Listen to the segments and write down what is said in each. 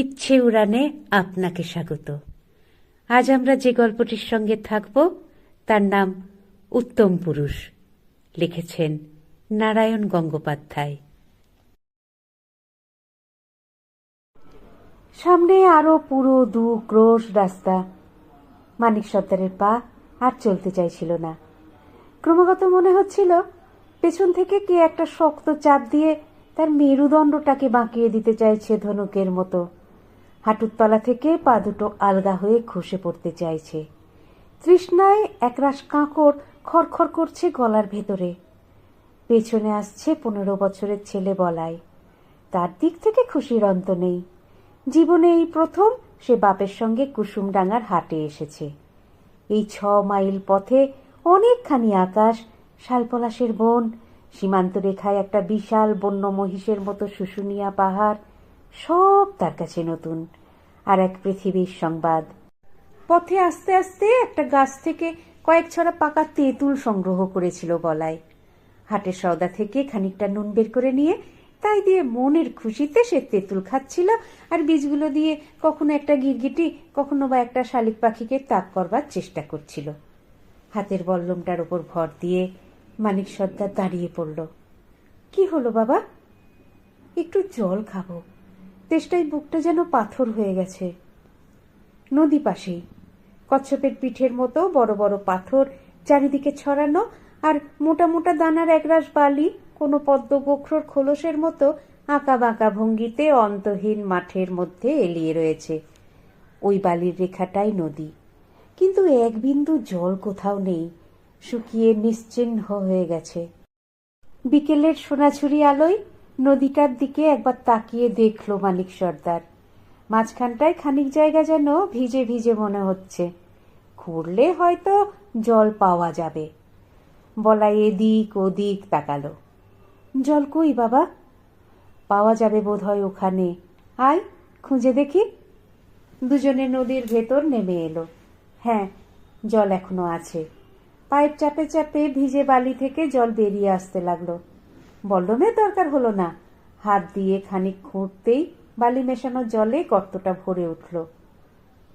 ইচ্ছে উড়ানে আপনাকে স্বাগত। আজ আমরা যে গল্পটির সঙ্গে থাকব, তার নাম উত্তম পুরুষ, লিখেছেন নারায়ণ গঙ্গোপাধ্যায়। সামনে আরও পুরো দু ক্রোশ রাস্তা। মানিক সর্দারের পা আর চলতে চাইছিল না। ক্রমাগত মনে হচ্ছিল, পেছন থেকে কে একটা শক্ত চাপ দিয়ে তার মেরুদণ্ডটাকে বাঁকিয়ে দিতে চাইছে ধনুকের মতো। হাঁটুর তলা থেকে পা দুটো আলগা হয়ে খসে পড়তে চাইছে। তৃষ্ণায় একরাশ কাঁকড় খড়খড় করছে গলার ভেতরে। পেছনে আসছে পনেরো বছরের ছেলে বলায় তার দিক থেকে খুশির অন্ত নেই। জীবনে এই প্রথম সে বাপের সঙ্গে কুসুমডাঙ্গার হাটে এসেছে। এই ছ মাইল পথে অনেকখানি আকাশ, শালপলাশের বন, সীমান্ত রেখায় একটা বিশাল বন্য মহিষের মতো শুশুনিয়া পাহাড়, সব তার কাছে নতুন। আর এক পৃথিবীর সংবাদ। পথে আস্তে আস্তে একটা গাছ থেকে কয়েক ছড়া পাকা তেঁতুল সংগ্রহ করেছিল বলাই। হাটের সওদা থেকে খানিকটা নুন বের করে নিয়ে তাই দিয়ে মনের খুশিতে সে তেঁতুল খাচ্ছিল আর বীজগুলো দিয়ে কখনো একটা গিরগিটি, কখনো বা একটা শালিক পাখিকে তাক করবার চেষ্টা করছিল। হাতের বল্লমটার ওপর ভর দিয়ে মানিক সর্দার দাঁড়িয়ে পড়ল। কি হলো বাবা? একটু জল খাব। তেষ্টায় বুকটা যেন পাথর হয়ে গেছে। নদী পাশেই। কচ্ছপের পিঠের মতো বড় বড় পাথর চারিদিকে ছড়ানো আর মোটা মোটা দানার একরাশ বালি কোনো পদ্ম গোখরোর খোলসের মতো আঁকা বাঁকা ভঙ্গিতে অন্তহীন মাঠের মধ্যে এলিয়ে রয়েছে। ওই বালির রেখাটাই নদী। কিন্তু এক বিন্দু জল কোথাও নেই। শুকিয়ে নিশ্চিহ্ন হয়ে গেছে। বিকেলের সোনাঝুরি আলোয় নদীটার দিকে একবার তাকিয়ে দেখল মানিক সর্দার। মাঝখানটায় খানিক জায়গা যেন ভিজে ভিজে মনে হচ্ছে। খুঁড়লে হয়তো জল পাওয়া যাবে। বলা এদিক ওদিক তাকালো। জল কই বাবা? পাওয়া যাবে বোধহয় ওখানে। আয়, খুঁজে দেখি। দুজনে নদীর ভেতর নেমে এলো। হ্যাঁ জল এখনও আছে। পায়ের চাপে চাপে ভিজে বালি থেকে জল বেরিয়ে আসতে লাগল। বল্লমের দরকার হলো না। হাত দিয়ে খানিক খুঁড়তেই বালি মেশানো জলে গর্তটা ভরে উঠল।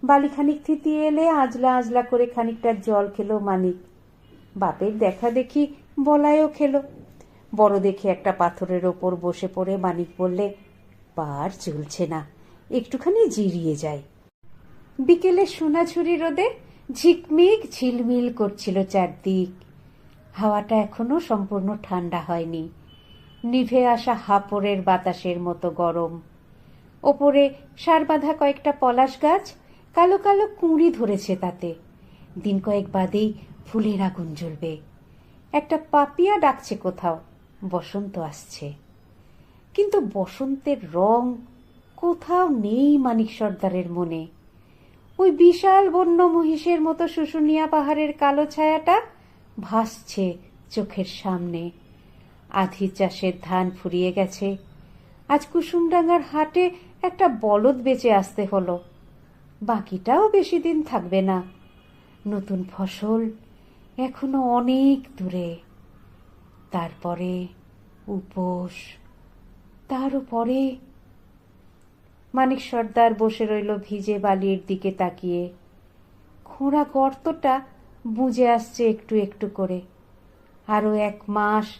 বালি খানিক থিতিয়ে এলে আজলা আজলা করে খানিকটা জল খেলো মানিক। বাপের দেখা দেখি বলায়ও খেলো। বড় দেখে একটা পাথরের ওপর বসে পড়ে মানিক বললে, পার চলছে না, একটুখানি জিরিয়ে যায় বিকেলে সোনাঝুরি রোদে ঝিকমিক ঝিলমিল করছিল চারদিক। হাওয়াটা এখনও সম্পূর্ণ ঠান্ডা হয়নি। নিভে আসা হাপড়ের বাতাসের মতো গরম। ওপরে সার বাঁধা কয়েকটা পলাশ গাছ কালো কালো কুঁড়ি ধরেছে তাতে। দিন কয়েক বাদেই ফুলের আগুন জ্বলবে। একটা পাপিয়া ডাকছে কোথাও, বসন্ত আসছে। কিন্তু বসন্তের রং কোথাও নেই মানিক সর্দারের মনে। ওই বিশাল বন্য মহিষের মতো শুশুনিয়া পাহাড়ের কালো ছায়াটা ভাসছে চোখের সামনে। আধি চাষের ধান ফুরিয়ে গেছে। আজ কুসুমডাঙ্গার হাটে একটা বলদ বেঁচে আসতে হলো। বাকিটাও বেশি দিন থাকবে না। নতুন ফসল এখনও অনেক দূরে। তারপরে উপোস তারও পরে মানিক সর্দার বসে রইল ভিজে বালির দিকে তাকিয়ে। খোঁড়া গর্তটা বুঝে আসছে একটু একটু করে। আরও এক মাস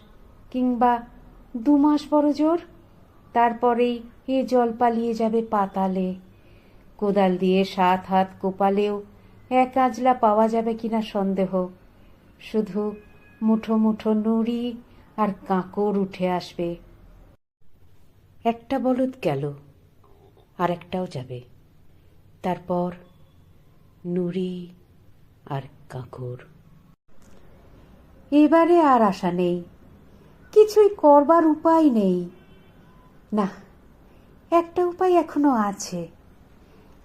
কিংবা দু মাস বড় জোর, তারপরেই এ জল পালিয়ে যাবে পাতালে। কোদাল দিয়ে সাত হাত কোপালেও এক আজলা পাওয়া যাবে কিনা সন্দেহ। শুধু মুঠো মুঠো নুড়ি আর কাঁকড় উঠে আসবে। একটা বলদ গেল, আর একটাও যাবে। তারপর নুড়ি আর কাঁকড় এবারে আর আশা নেই। কিছুই করবার উপায় নেই। না, একটা উপায় এখনও আছে।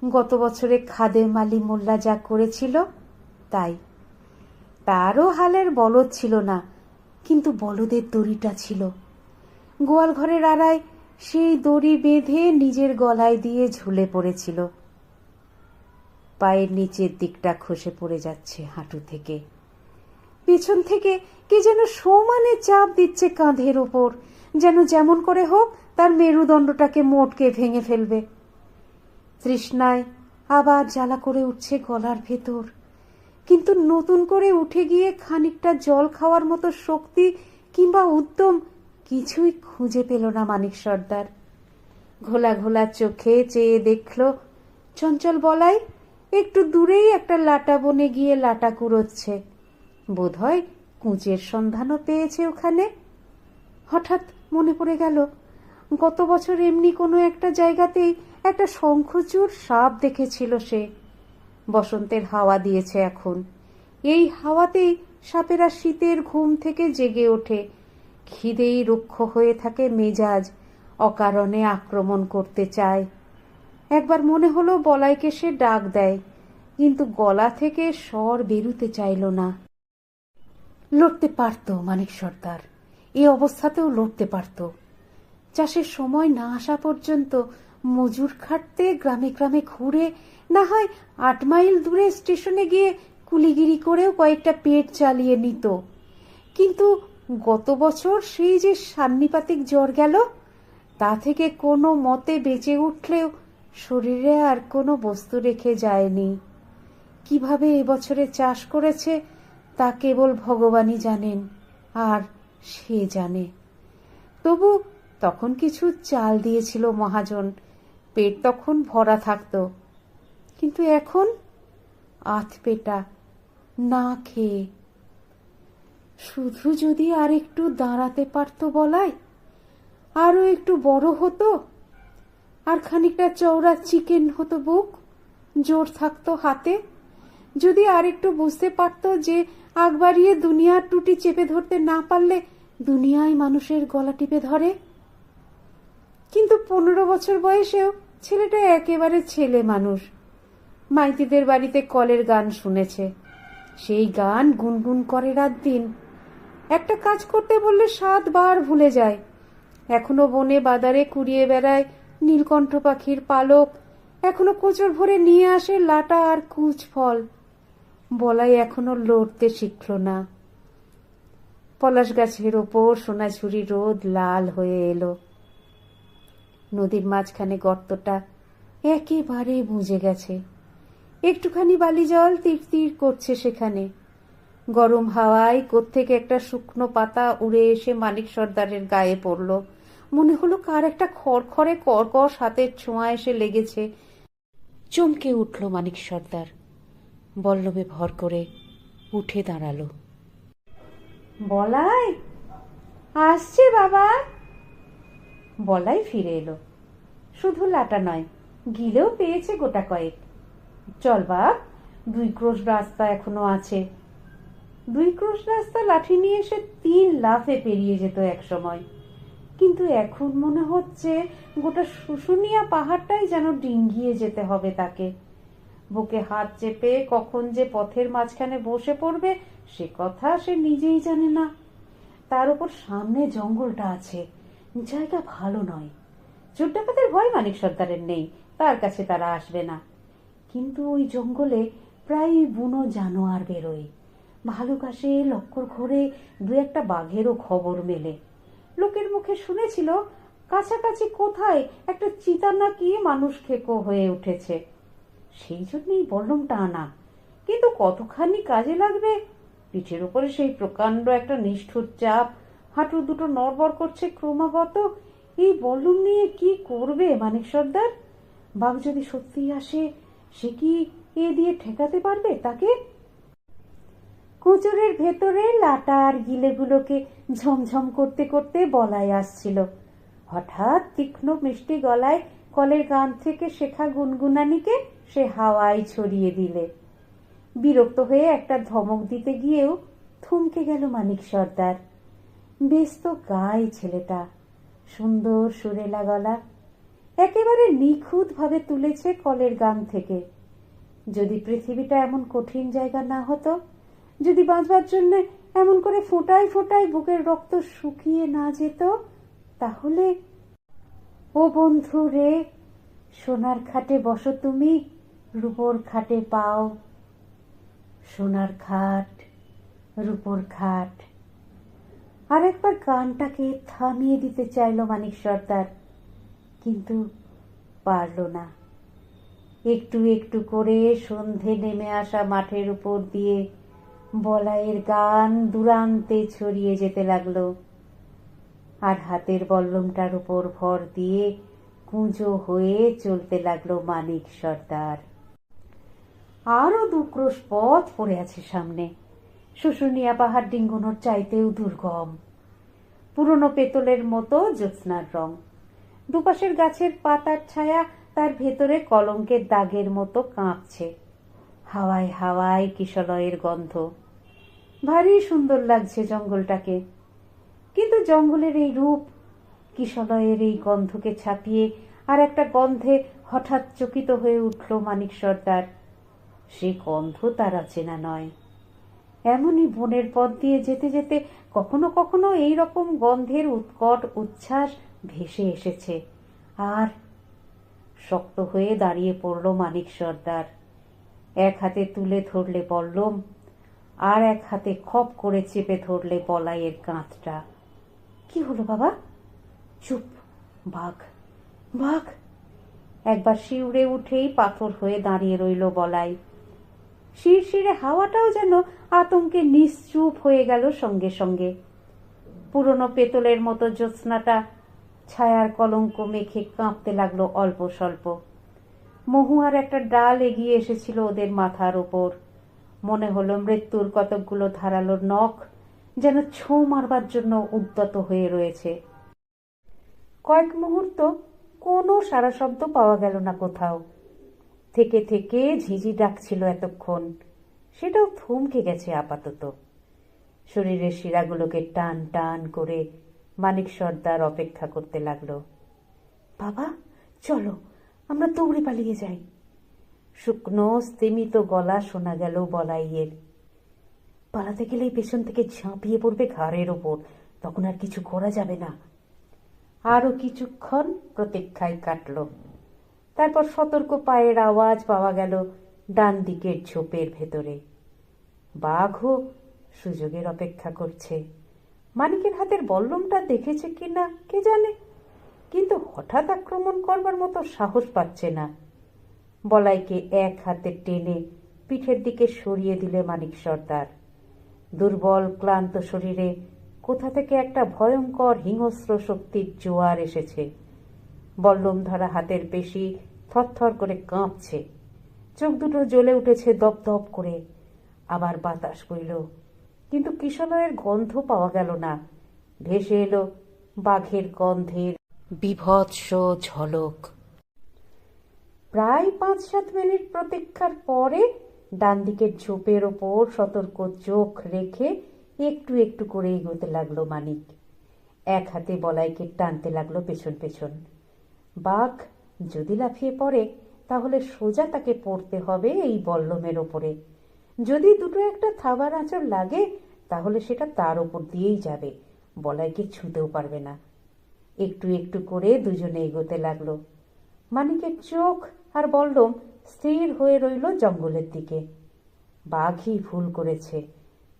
গত বছরে খাদে মালি মোল্লা যা করেছিল, তাই। তারও হালের বলদ ছিল না, কিন্তু বলদের দড়িটা ছিল। গোয়াল ঘরের আড়ায় সেই দড়ি বেঁধে নিজের গলায় দিয়ে ঝুলে পড়েছিল। পায়ের নিচের দিকটা খসে পড়ে যাচ্ছে হাঁটু থেকে। পেছন থেকে কে যেন সমানে চাপ দিচ্ছে কাঁধের ওপর, যেন যেমন করে হোক তার মেরুদণ্ডটাকে মোটকে ভেঙে ফেলবে। তৃষ্ণায় আবার জ্বালা করে উঠছে গলার ভেতর। কিন্তু নতুন করে উঠে গিয়ে খানিকটা জল খাওয়ার মতো শক্তি কিংবা উদ্যম কিছুই খুঁজে পেল না মানিক সর্দার। ঘোলা ঘোলা চোখে চেয়ে দেখল, চঞ্চল বলাই, একটু দূরেই একটা লাটা বনে গিয়ে লাটা কুড়োচ্ছে। বোধহয় কুঁচের সন্ধানও পেয়েছে ওখানে। হঠাৎ মনে পড়ে গেল, গত বছর এমনি কোনো একটা জায়গাতেই একটা শঙ্খচূড় সাপ দেখেছিল সে। বসন্তের হাওয়া দিয়েছে এখন। এই হাওয়াতেই সাপেরা শীতের ঘুম থেকে জেগে ওঠে। খিদেই রুক্ষ হয়ে থাকে মেজাজ, অকারণে আক্রমণ করতে চায়। একবার মনে হলো বলাইকে সে ডাক দেয়, কিন্তু গলা থেকে স্বর বেরুতে চাইল না। লড়তে পারত মানিক সর্দার। এ অবস্থাতেও লড়তে পারত। চাষের সময় না আসা পর্যন্ত মজুর খাটতে গ্রামে গ্রামে ঘুরে, না হয় আট মাইল দূরে স্টেশনে গিয়ে কুলিগিরি করেও কয়েকটা পেট চালিয়ে নিত। কিন্তু গত বছর সেই যে সান্নিপাতিক জ্বর গেল, তা থেকে কোনো মতে বেঁচে উঠলেও শরীরে আর কোনো বস্তু রেখে যায়নি। কীভাবে এবছরে চাষ করেছে তা কেবল ভগবানই জানেন, আর সে জানে। তবু তখন কিছু চাল দিয়েছিল মহাজন, পেট তখন ভরা থাকত। কিন্তু এখন আধ পেটা না খেয়ে। শুধু যদি আর একটু দাঁড়াতে পারতো বলায় আরও একটু বড় হতো, আর খানিকটা চওড়া চিকেন হতো বুক, জোর থাকতো হাতে, যদি আর একটু বুঝতে পারতো যে আগ বাড়িয়ে দুনিয়ার টুটি চেপে ধরতে না পারলে দুনিয়ায় মানুষের গলা টিপে ধরে। কিন্তু পনেরো বছর বয়সেও ছেলেটা একেবারে ছেলে মানুষ। মাইতিদের বাড়িতে কলের গান শুনেছে। সেই গান গুনগুন করে রাত দিন। একটা কাজ করতে বললে সাতবার ভুলে যায়। এখনও বনে বাদারে কুড়িয়ে বেড়ায় নীলকণ্ঠ পাখির পালক। এখনও কোচর ভরে নিয়ে আসে লাটা আর কুচ ফল। বলাই এখনও লড়তে শিখল না। পলাশ গাছের ওপর সোনাঝুরি রোদ লাল হয়ে এলো। নদীর মাঝখানে গর্তটা একেবারে বুঝে গেছে। একটুখানি বালি জল তীর তীর করছে সেখানে। গরম হাওয়ায় কোত্থেকে একটা শুকনো পাতা উড়ে এসে মানিক সর্দারের গায়ে পড়ল। মনে হলো কার একটা খড়খড়ে কর্কশ হাতের ছোঁয়া এসে লেগেছে। চমকে উঠল মানিক সর্দার। বল্লভে ভর করে উঠে দাঁড়াল। বলাই? আসছে বাবা। বলাই ফিরে এলো। শুধু লাটা নয়, গিলেও পেয়েছে গোটা কয়েক। চল বাপ, দুই ক্রোশ রাস্তা এখনও আছে। দুই ক্রোশ রাস্তা লাঠি নিয়ে এসে তিন লাফে পেরিয়ে যেত এক সময়। কিন্তু এখন মনে হচ্ছে গোটা শুশুনিয়া পাহাড়টাই যেন ডিঙ্গিয়ে যেতে হবে তাকে। বুকে হাত চেপে কখন যে পথের মাঝখানে বসে পড়বে, সে কথা সে নিজেই জানে না। তার উপর সামনে জঙ্গলটা আছে, জায়গা ভালো নয়। চোর ডাকাতের ভয় মানিক সর্দারের নেই, তার কাছে তারা আসবে না। কিন্তু ওই জঙ্গলে প্রায় বুনো জানোয়ার বেরোয়। ভালুকাশে লক্কর ঘোরে দু একটা বাঘেরও খবর মেলে। লোকের মুখে শুনেছিল, কাছাকাছি কোথায় একটা চিতা নাকি মানুষ খেকো হয়ে উঠেছে। সেই জন্যই বললুমটা আনা। কিন্তু কতখানি কাজে লাগবে? পিঠের উপরে সেই প্রকাণ্ড একটা নিষ্ঠুর চাপ, হাঁটু দুটো নড়বড় করছে ক্রমাগত। এই বল্লুম নিয়ে কি করবে মানিক সর্দার? বাঘ যদি সত্যিই আসে, সে কি এ দিয়ে ঠেকাতে পারবে তাকে? কুচুরের ভেতরে লাটা আর গিলেগুলোকে ঝমঝম করতে করতে বলাই আসছিল। হঠাৎ তীক্ষ্ণ মিষ্টি গলায় কলের গান থেকে শেখা গুনগুনানিকে সে হাওয়ায় ছড়িয়ে দিলে। বিরক্ত হয়ে একটা ধমক দিতে গিয়েও থমকে গেল মানিক সর্দার। বেশ তো গায় ছেলেটা, সুন্দর সুরেলা গলা, একেবারে নিখুঁত ভাবে তুলেছে কলের গান থেকে। যদি পৃথিবীটা এমন কঠিন জায়গা না হতো, যদি বাঁচবার জন্য এমন করে ফোটায় ফোটায় বুকের রক্ত শুকিয়ে না যেত, তাহলে ও বন্ধু রে, সোনার খাটে বসো তুমি, রূপোর খাটে পাও। সোনার খাট, রূপোর খাট। আর একবার গানটাকে থামিয়ে দিতে চাইল মানিক সর্দার, কিন্তু পারল না। একটু একটু করে সন্ধে নেমে আসা মাঠের উপর দিয়ে বলাইয়ের গান দূরান্তে ছড়িয়ে যেতে লাগল। আর হাতের বল্লমটার উপর ভর দিয়ে কুঁজো হয়ে চলতে লাগল মানিক সর্দার। আরও দুক্রোশ পথ পড়ে আছে সামনে। শুশুনিয়া পাহাড় ডিঙ্গনোর চাইতেও দুর্গম। পুরনো পেতলের মতো জ্যোৎস্নার রং। দুপাশের গাছের পাতার ছায়া তার ভেতরে কলঙ্কের দাগের মতো কাঁপছে। হাওয়ায় হাওয়ায় কিশলয়ের গন্ধ। ভারী সুন্দর লাগছে জঙ্গলটাকে। কিন্তু জঙ্গলের এই রূপ, কিশলয়ের এই গন্ধকে ছাপিয়ে আর একটা গন্ধে হঠাৎ চকিত হয়ে উঠল মানিক সর্দার। সে গন্ধ তার চেনা নয়। এমনই বনের পথ দিয়ে যেতে যেতে কখনো কখনো এই রকম গন্ধের উৎকট উচ্ছ্বাস ভেসে এসেছে। আর শক্ত হয়ে দাঁড়িয়ে পড়ল মানিক সর্দার। এক হাতে তুলে ধরলে বললম, আর এক হাতে খপ করে চেপে ধরলে বলাইয়ের কাঁধটা। কি হলো বাবা? চুপ, বাঘ বাঘ। একবার শিউরে উঠেই পাথর হয়ে দাঁড়িয়ে রইল বলাই। শিরশিরে হাওয়াটাও যেন আতঙ্কে নিশ্চুপ হয়ে গেল সঙ্গে সঙ্গে। পুরনো পেতলের মতো জ্যোৎস্নাটা ছায়ার কলঙ্ক মেখে কাঁপতে লাগল অল্প স্বল্প। মহুয়ার একটা ডাল এগিয়ে এসেছিল ওদের মাথার ওপর। মনে হলো মৃত্যুর কতকগুলো ধারালো নখ যেন ছোঁ মারবার জন্য উদ্যত হয়ে রয়েছে। কয়েক মুহূর্ত কোনো সারা শব্দ পাওয়া গেল না কোথাও। থেকে থেকে ঝিঝি ডাকছিল এতক্ষণ। সেটাও থমকে গেছে আপাতত। শরীরের শিরাগুলোকে টান টান করে মানিক সর্দার অপেক্ষা করতে লাগল। বাবা, চলো, আমরা দৌড়ে পালিয়ে যাই। শুকনো, স্তিমিত গলা শোনা গেল বলাইয়ের। পালাতে গেলেই পেছন থেকে ঝাঁপিয়ে পড়বে ঘাড়ের ওপর। তখন আর কিছু করা যাবে না। আরও কিছুক্ষণ প্রতীক্ষায় কাটল। তারপর সতর্ক পায়ের আওয়াজ পাওয়া গেল ডান দিকের ঝোপের ভেতরে। বাঘও সুযোগের অপেক্ষা করছে। মানিকের হাতের বল্লমটা দেখেছে কিনা কে জানে? কিন্তু হঠাৎ আক্রমণ করবার মতো সাহস পাচ্ছে না। বলাইকে এক হাতে টেনে পিঠের দিকে সরিয়ে দিলে মানিক সর্দার। দুর্বল, ক্লান্ত শরীরে কোথা থেকে একটা ভয়ঙ্কর হিংস্র শক্তির জোয়ার এসেছে। বল্লম ধরা হাতের পেশি থরথর করে কাঁপছে। চোখ দুটো জ্বলে উঠেছে দপদপ করে। আবার বাতাস বইল কিন্তু কিশলয়ের গন্ধ পাওয়া গেল না ভেসে এলো বাঘের গন্ধের বিভৎস ঝলক। প্রায় পাঁচ সাত মিনিট প্রতীক্ষার পরে ডান দিকের ঝোপের ওপর সতর্ক চোখ রেখে একটু একটু করে এগোতে লাগল মানিক। এক হাতে বলাইকে টানতে লাগল পেছন পেছন। বাঘ যদি লাফিয়ে পড়ে, তাহলে সোজা তাকে পড়তে হবে এই বল্লমের ওপরে। যদি দুটো একটা থাবার আঁচড় লাগে, তাহলে সেটা তার ওপর দিয়েই যাবে। বলাইকে ছুঁতেও পারবে না। একটু একটু করে দুজনে এগোতে লাগল। মানিকের চোখ আর বল্লম স্থির হয়ে রইল জঙ্গলের দিকে। বাঘই ভুল করেছে।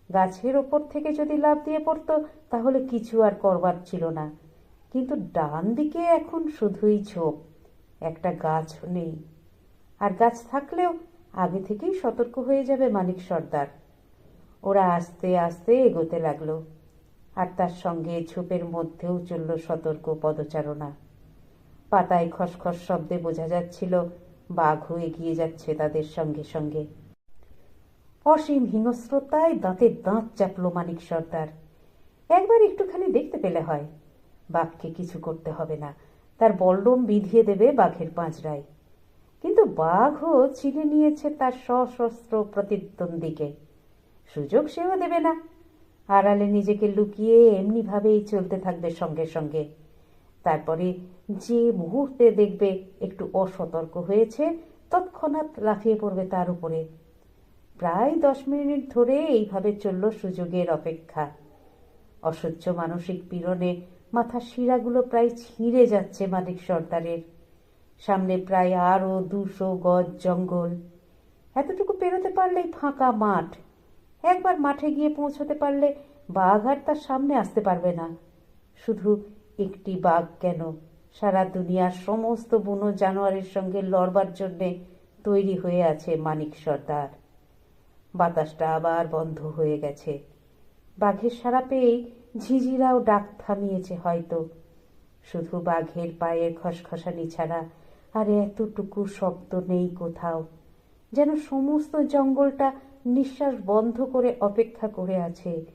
গাছের ওপর থেকে যদি লাভ দিয়ে পড়তো, তাহলে কিছু আর করবার ছিল না। কিন্তু ডান দিকে এখন শুধুই ঝোপ, একটা গাছ নেই। আর গাছ থাকলেও আগে থেকেই সতর্ক হয়ে যাবে মানিক সর্দার। ওরা আস্তে আস্তে এগোতে লাগল, আর তার সঙ্গে ঝোপের মধ্যেও চলল সতর্ক পদচারণা। পাতায় খসখস শব্দে বোঝা যাচ্ছিল বাঘও এগিয়ে যাচ্ছে তাদের সঙ্গে সঙ্গে। অসীম হিংস্রতায় দাঁতের দাঁত চাপল মানিক সর্দার। একবার একটুখানি দেখতে পেলে হয়, বাঘকে কিছু করতে হবে না, তার বল্লম বিধিয়ে দেবে বাঘের পাঁজরায়। কিন্তু বাঘও চিনে নিয়েছে তার সশস্ত্র প্রতিদ্বন্দ্বীকে। সুযোগ সেও দেবে না, আড়ালে নিজেকে লুকিয়ে এমনিভাবেই চলতে থাকবে সঙ্গে সঙ্গে। তারপরে যে মুহূর্তে দেখবে একটু অসতর্ক হয়েছে, তৎক্ষণাৎ লাফিয়ে পড়বে তার উপরে। প্রায় দশ মিনিট ধরে এইভাবে চলল সুযোগের অপেক্ষা। অসহ্য মানসিক পীড়নে মাথার শিরাগুলো প্রায় ছিঁড়ে যাচ্ছে মালিক সর্দারের। সামনে প্রায় আরও দুশো গজ জঙ্গল। এতটুকু পেরোতে পারলেই ফাঁকা মাঠ। একবার মাঠে গিয়ে পৌঁছতে পারলে বাঘ আর তার সামনে আসতে পারবে না। শুধু একটি বাঘ কেন? সারা দুনিয়ার সমস্ত বুনো জানোয়ারের সঙ্গে লড়বার জন্যে তৈরি হয়ে আছে মানিক সর্দার। বাতাসটা আবার বন্ধ হয়ে গেছে। বাঘের সারা পেয়েই ঝিঝিরাও ডাক থামিয়েছে হয়তো। শুধু বাঘের পায়ের খসখসানি ছাড়া আর এতটুকু শব্দ নেই কোথাও। যেন সমস্ত জঙ্গলটা নিঃশ্বাস বন্ধ করে অপেক্ষা করে আছে।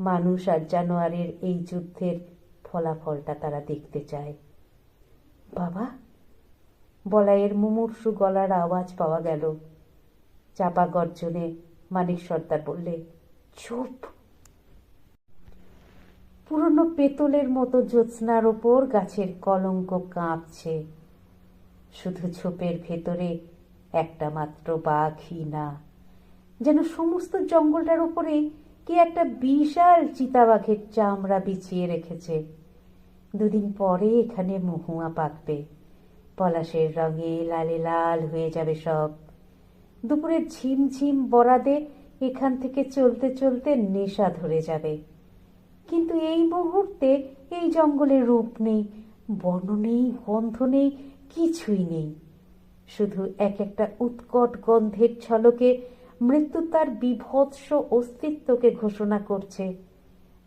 মানুষ আর জানোয়ারের এই যুদ্ধের ফলাফলটা তারা দেখতে চায়। বাবা, বলাইয়ের মুমূর্ষু গলার আওয়াজ পাওয়া গেল। চাপা গর্জনে মানিক সর্দার বললে, চুপ! পুরনো পেতলের মতো জ্যোৎস্নার ওপর গাছের কলঙ্ক কাঁপছে। শুধু ছোপের ভেতরে একটা মাত্র বাঘই না, যেন সমস্ত জঙ্গলটার উপরে কি একটা বিশাল চিতাবাঘের চামড়া বিছিয়ে রেখেছে। দুদিন পরে এখানে মহুয়া পাকবে। পলাশের রঙে লালে লাল হয়ে যাবে সব। দুপুরে ঝিমঝিম বরাদে এখান থেকে চলতে চলতে নেশা ধরে যাবে। কিন্তু এই মুহূর্তে এই জঙ্গলের রূপ নেই, বর্ণ নেই, গন্ধ নেই, কিছুই নেই। শুধু এক একটা উৎকট গন্ধের ছলকে মৃত্যু তার বিভৎস অস্তিত্বকে ঘোষণা করছে।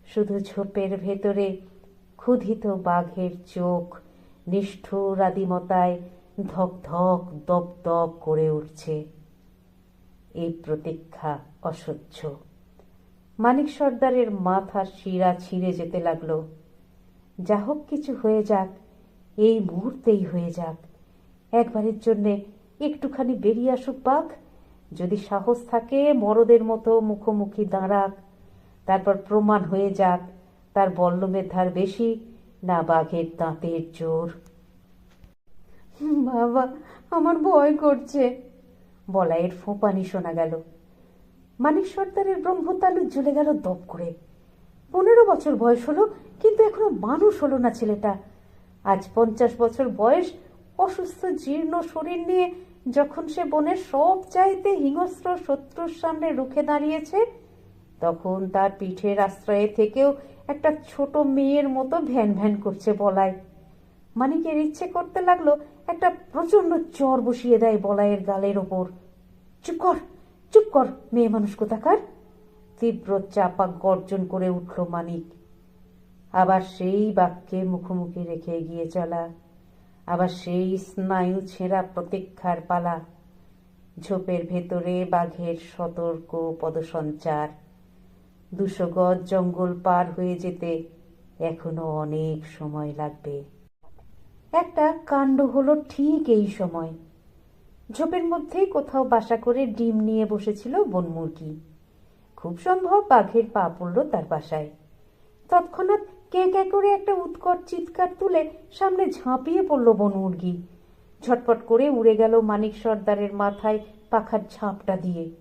শুধু ঝোপের ভেতরে ক্ষুধিত বাঘের চোখ নিষ্ঠুর আদিমতায় ধক ধক দপ দপ করে উঠছে। এই প্রতীক্ষা অসহ্য। মানিক সর্দারের মাথার শিরা ছিঁড়ে যেতে লাগল। যা হোক কিছু হয়ে যাক, এই মুহূর্তেই হয়ে যাক। একবারের জন্যে একটুখানি বেরিয়ে আসুক বাঘ। যদি সাহস থাকে মরদের মতো মুখোমুখি দাঁড়াক, তারপর প্রমাণ হয়ে যাক তার বল্লমের ধার বেশি, না বাঘের দাঁতের জোর। বাবা, আমার ভয় করছে। বলাইয়ের ফোঁপানি শোনা গেল। মানিক সর্দারের ব্রহ্মতালু জ্বলে গেল দপ করে। পনেরো বছর বয়স হলো, কিন্তু এখনও মানুষ হলো না ছেলেটা। আজ পঞ্চাশ বছর বয়স, অসুস্থ জীর্ণ শরীর নিয়ে যখন সে বনের সব চাইতে হিংস্র শত্রুর সামনে রুখে দাঁড়িয়েছে, তখন তার পিঠের আশ্রয়ে থেকেও একটা ছোট মেয়ের মতো ভ্যান ভ্যান করছে বলায়। মানিকের ইচ্ছে করতে লাগল একটা প্রচণ্ড চর বসিয়ে দেয় বলাইয়ের গালের ওপর। চুপ কর চুপ কর, মেয়ে মানুষ কোথাকার? তীব্র চাপা গর্জন করে উঠল মানিক। আবার সেই বাক্যে মুখোমুখি রেখে এগিয়ে চলা। আবার সেই স্নায়ু ছেঁড়া প্রতীক্ষার পালা। ঝোপের ভেতরে বাঘের সতর্ক পদসঞ্চার। দুশো গজ জঙ্গল পার হয়ে যেতে এখনও অনেক সময় লাগবে। একটা কাণ্ড হলো ঠিক এই সময়। ঝোপের মধ্যেই কোথাও বাসা করে ডিম নিয়ে বসেছিল বনমুরগি খুব সম্ভব বাঘের পা পড়ল তার বাসায়। তৎক্ষণাৎ কে কে করে একটা উৎকট চিৎকার তুলে সামনে ঝাঁপিয়ে পড়ল বনমুরগি ঝটপট করে উড়ে গেল মানিক সর্দারের মাথায় পাখার ঝাঁপটা দিয়ে।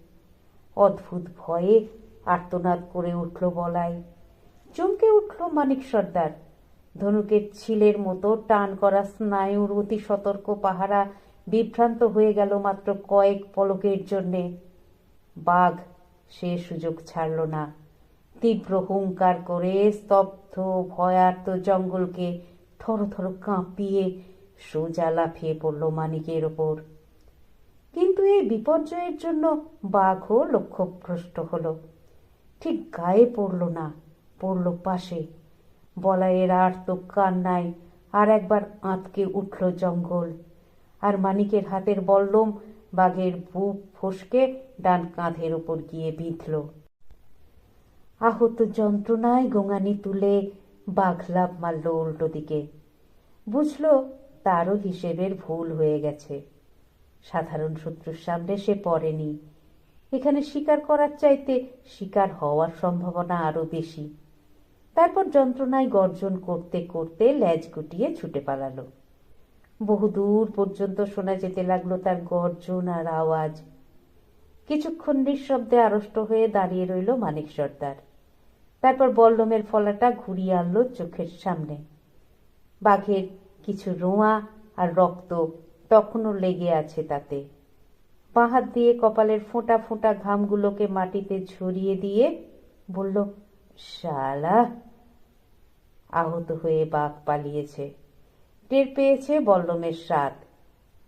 অদ্ভুত ভয়ে আর্তনাদ করে উঠল বলাই। চমকে উঠল মানিক সর্দার। ধনুকের ছিলের মতো টান করা স্নায়ুর অতি সতর্ক পাহারা বিভ্রান্ত হয়ে গেল মাত্র কয়েক পলকের জন্যে। বাঘ, সে সুযোগ ছাড়ল না। তীব্র হুঙ্কার করে স্তব্ধ, ভয়ার্ত জঙ্গলকে থরথর কাঁপিয়ে সোজা লাফিয়ে পড়ল মানিকের ওপর। কিন্তু এই বিপর্যয়ের জন্য বাঘও লক্ষ্যভ্রষ্ট হলো। ঠিক গায়ে পড়ল না, পড়ল পাশে। বলাইয়ের আর্ত কান্নায় আর একবার আঁতকে উঠল জঙ্গল। আর মানিকের হাতের বল্লম বাঘের বুক ফসকে ডান কাঁধের ওপর গিয়ে বিঁধল। আহত যন্ত্রণায় গোঙানি তুলে বাঘ লাভ মারল উল্টো দিকে। বুঝল তারও হিসেবের ভুল হয়ে গেছে। সাধারণ শত্রুর সামনে সে পড়েনি। এখানে শিকার করার চাইতে শিকার হওয়ার সম্ভাবনা আরও বেশি। তারপর যন্ত্রণায় গর্জন করতে করতে ল্যাজ গুটিয়ে ছুটে পালালো। বহুদূর পর্যন্ত শোনা যেতে লাগল তার গর্জন আর আওয়াজ। কিছুক্ষণ নিঃশব্দে আড়ষ্ট হয়ে দাঁড়িয়ে রইল মানিক সর্দার। তারপর বল্লমের ফলাটা ঘুরিয়ে আনলো চোখের সামনে। বাঘের কিছু রোঁয়া আর রক্ত তখনও লেগে আছে তাতে। বাঁ হাত দিয়ে কপালের ফোঁটা ফোঁটা ঘামগুলোকে মাটিতে ঝরিয়ে দিয়ে বলল, শালা, আহত হয়ে বাঘ পালিয়েছে। টের পেয়েছে বল্লমের স্বাদ।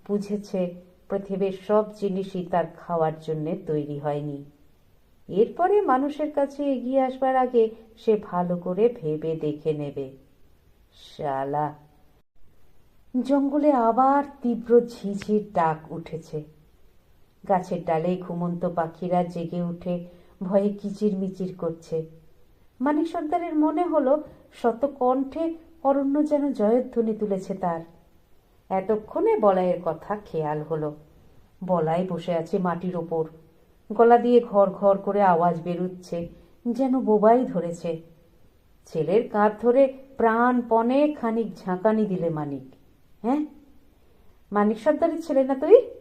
বুঝেছে পৃথিবীর সব জিনিসই তার খাওয়ার জন্যে তৈরি হয়নি। এরপরে মানুষের কাছে এগিয়ে আসবার আগে সে ভালো করে ভেবে দেখে নেবে। শালা, জঙ্গলে আবার তীব্র ঝিঝির ডাক উঠেছে। গাছের ডালে ঘুমন্ত পাখিরা জেগে উঠে ভয়ে কিচিরমিচির করছে। মানিক সর্দারের মনে হলো শত কণ্ঠে অরণ্য যেন জয়ধ্বনি তুলেছে তার। এতক্ষণে বলাইয়ের কথা খেয়াল হলো। বলাই বসে আছে মাটির ওপর। গলা দিয়ে ঘর ঘর করে আওয়াজ বেরুচ্ছে, যেন বোবাই ধরেছে। ছেলের কাঁধ ধরে প্রাণ প্রাণপণে খানিক ঝাঁকানি দিলে মানিক। হ্যাঁ? মানিক সর্দারের ছেলে না তুই?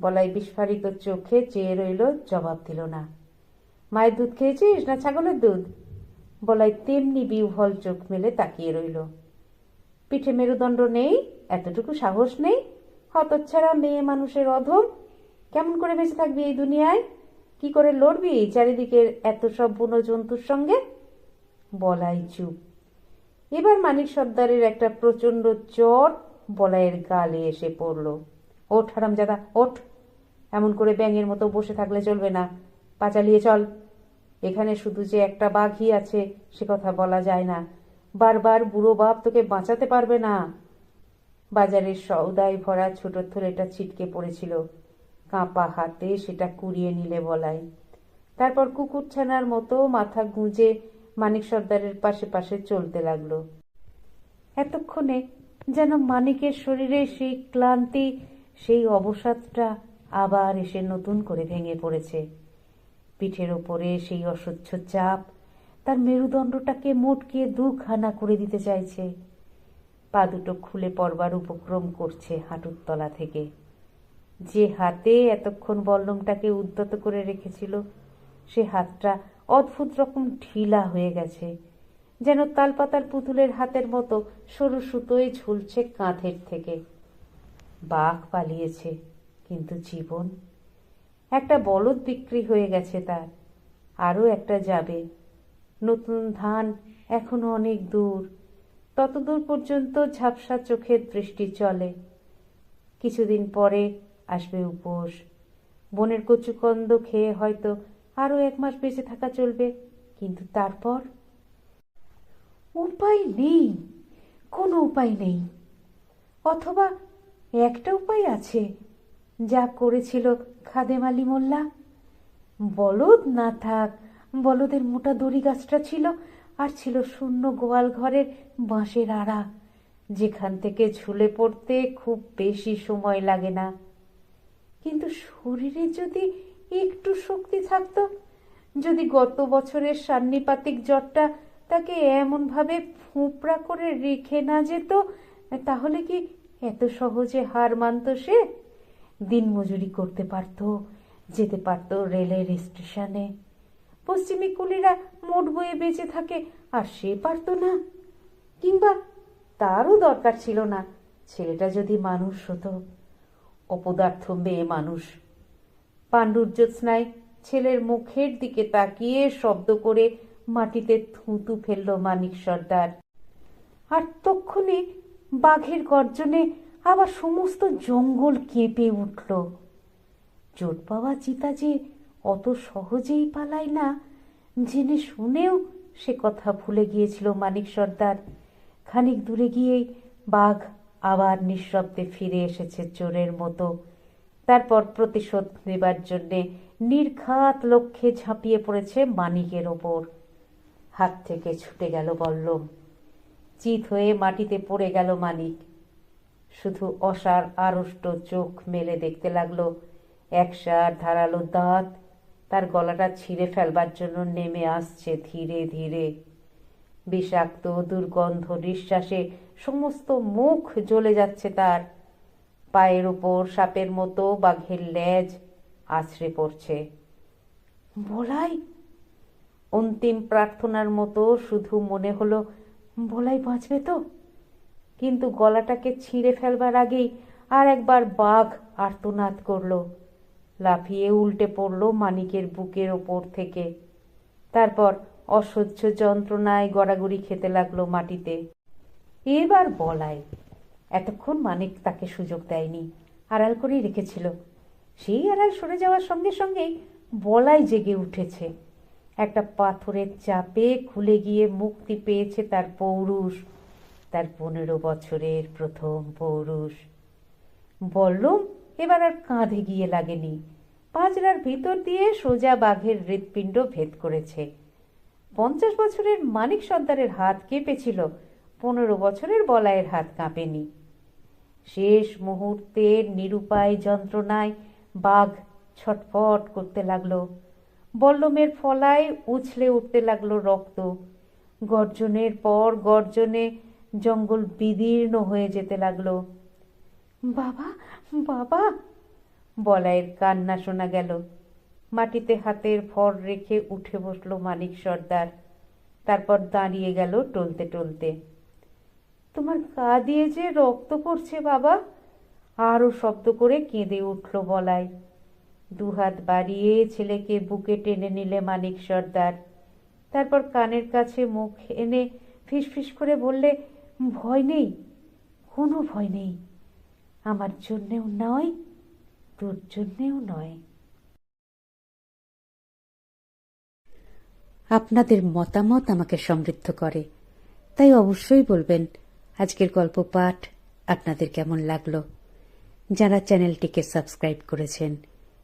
বলাই বিস্ফারিত চোখে চেয়ে রইল, জবাব দিল না। মায়ের দুধ খেয়েছিস না ছাগলের দুধ? বলাই তেমনি বিহ্বল চোখ মেলে তাকিয়ে রইল। পিঠে মেরুদণ্ড নেই, এতটুকু সাহস নেই, হতচ্ছাড়া মেয়ে মানুষের অধম। কেমন করে বেঁচে থাকবি এই দুনিয়ায়? কি করে লড়বি চারিদিকের এত সব বুনো জন্তুর সঙ্গে? বলাই চুপ। এবার মানিক সর্দারের একটা প্রচণ্ড চর বলাইয়ের গালে এসে পড়ল। ওঠ, হারামজাদা, ওঠ। এমন করে ব্যাঙের মতো বসে থাকলে চলবে না। পা চালিয়ে চল। এখানে শুধু যে একটা বাঘই আছে, সে কথা বলা যায় না। বারবার বুড়ো বাপ তোকে বাঁচাতে পারবে না। বাজারের সওদায় ভরা ছোট থলেটা ছিটকে পড়েছিল। কাঁপা হাতে সেটা কুড়িয়ে নিলে বলাই। তারপর কুকুরছানার মতো মাথা গুঁজে মানিক সর্দারের পাশে পাশে চলতে লাগল। এতক্ষণে যেন মানিকের শরীরে সেই ক্লান্তি সেই অবসাদটা আবার এসে নতুন করে ভেঙে পড়েছে। পিঠের ওপরে সেই অসহ্য চাপ তার মেরুদণ্ডটাকে মোটকে দুখানা করে দিতে চাইছে। পা দুটো খুলে পড়বার উপক্রম করছে হাঁটুর তলা থেকে। যে হাতে এতক্ষণ বল্লমটাকে উদ্যত করে রেখেছিল, সে হাতটা অদ্ভুত রকম ঢিলা হয়ে গেছে, যেন তালপাতার পুতুলের হাতের মতো সরু সুতোয় ঝুলছে কাঁধের থেকে। বাঘ পালিয়েছে, কিন্তু জীবন? একটা বলদ বিক্রি হয়ে গেছে তার, আরও একটা যাবে। নতুন ধান এখনও অনেক দূর, ততদূর পর্যন্ত ঝাপসা চোখের দৃষ্টি চলে। কিছুদিন পরে আসবে উপোস। বনের কচুকন্দ খেয়ে হয়তো আরও এক মাস বেঁচে থাকা চলবে, কিন্তু তারপর? উপায় নেই, কোনো উপায় নেই। অথবা একটা উপায় আছে। যা করেছিল খাদেম আলী মোল্লা। বলদ না থাক, বলদের মোটা দড়ি গাছটা ছিল আর ছিল শূন্য গোয়াল ঘরের বাঁশের আড়া, যেখান থেকে ঝুলে পড়তে খুব বেশি সময় লাগে না। কিন্তু শরীরে যদি একটু শক্তি থাকতো, যদি গত বছরের সান্নিপাতিক জ্বরটা তাকে এমনভাবে ফোঁপড়া করে রেখে না যেত, তাহলে কি এত সহজে হার মানত সে? দিনমজুরি করতে পারত, যেতে পারত রেলের স্টেশনে। পশ্চিমী কুলিরা মোট বয়ে বেঁচে থাকে, আর সে পারত না। কিংবা তারও দরকার ছিল না, ছেলেটা যদি মানুষ হতো। অপদার্থ মেয়ে মানুষ। পাণ্ডুর জ্যোৎস্নায় ছেলের মুখের দিকে তাকিয়ে শব্দ করে মাটিতে থুতু ফেলল মানিক সর্দার। আর তক্ষণে বাঘের গর্জনে আবার সমস্ত জঙ্গল কেঁপে উঠল। চোট পাওয়া চিতা যে অত সহজেই পালায় না, জেনে শুনেও সে কথা ভুলে গিয়েছিল মানিক সর্দার। খানিক দূরে গিয়েই বাঘ আবার নিঃশব্দে ফিরে এসেছে চোরের মতো। তারপর প্রতিশোধ নেবার জন্যে নির্ঘাত লক্ষ্যে ঝাঁপিয়ে পড়েছে মানিকের ওপর। হাত থেকে ছুটে গেল বল্লম। চিত হয়ে মাটিতে পড়ে গেল মানিক শুধু অসার আড়ষ্ট চোখ মেলে দেখতে লাগল একসার ধারালো দাঁত তার গলাটা ছিঁড়ে ফেলবার জন্য নেমে আসছে ধীরে ধীরে। বিষাক্ত দুর্গন্ধ নিঃশ্বাসে সমস্ত মুখ জ্বলে যাচ্ছে তার। পায়ের ওপর সাপের মতো বাঘের লেজ আছড়ে পড়ছে। বলাই? অন্তিম প্রার্থনার মতো শুধু মনে হলো বলাই বাঁচবে তো? কিন্তু গলাটাকে ছিঁড়ে ফেলবার আগেই আর একবার বাঘ আর্তনাদ করল। লাফিয়ে উল্টে পড়ল মানিকের বুকের ওপর থেকে। তারপর অসহ্য যন্ত্রণায় গড়াগড়ি খেতে লাগল মাটিতে। এবার বলাই। এতক্ষণ মানিক তাকে সুযোগ দেয়নি। আড়াল করেই রেখেছিল। সেই আড়াল সরে যাওয়ার সঙ্গে সঙ্গেই বলাই জেগে উঠেছে। একটা পাথরের চাপে খুলে গিয়ে মুক্তি পেয়েছে তার পৌরুষ, তার পনেরো বছরের প্রথম পৌরুষ। বল্লম এবার আর কাঁধে গিয়ে লাগেনি। পাঁচরার ভিতর দিয়ে সোজা বাঘের হৃৎপিণ্ড ভেদ করেছে। পঞ্চাশ বছরের মানিক সর্দারের হাত কেঁপেছিল, পনেরো বছরের বলায়ের হাত কাঁপেনি। শেষ মুহূর্তের নিরুপায় যন্ত্রণায় বাঘ ছটফট করতে লাগল। বল্লমের ফলায় উছলে উঠতে লাগল রক্ত। গর্জনের পর গর্জনে জঙ্গল বিদীর্ণ হয়ে যেতে লাগল। বাবা বাবা! বলাইয়ের কান্না শোনা গেল। মাটিতে হাতের ভর রেখে উঠে বসল মানিক সর্দার। তারপর দাঁড়িয়ে গেল টলতে টলতে। তোমার গা দিয়ে যে রক্ত পড়ছে বাবা আরও শব্দ করে কেঁদে উঠল বলাই। দুহাত বাড়িয়ে ছেলেকে বুকে টেনে নিলে মানিক সর্দার। তারপর কানের কাছে মুখ এনে ফিসফিস করে বললে, ভয় নেই, কোনো ভয় নেই। আমার জন্যেও নয়, তোর জন্যেও নয়। আপনাদের মতামত আমাকে সমৃদ্ধ করে। তাই অবশ্যই বলবেন, আজকের গল্প পাঠ আপনাদের কেমন লাগল? যারা চ্যানেলটিকে সাবস্ক্রাইব করেছেন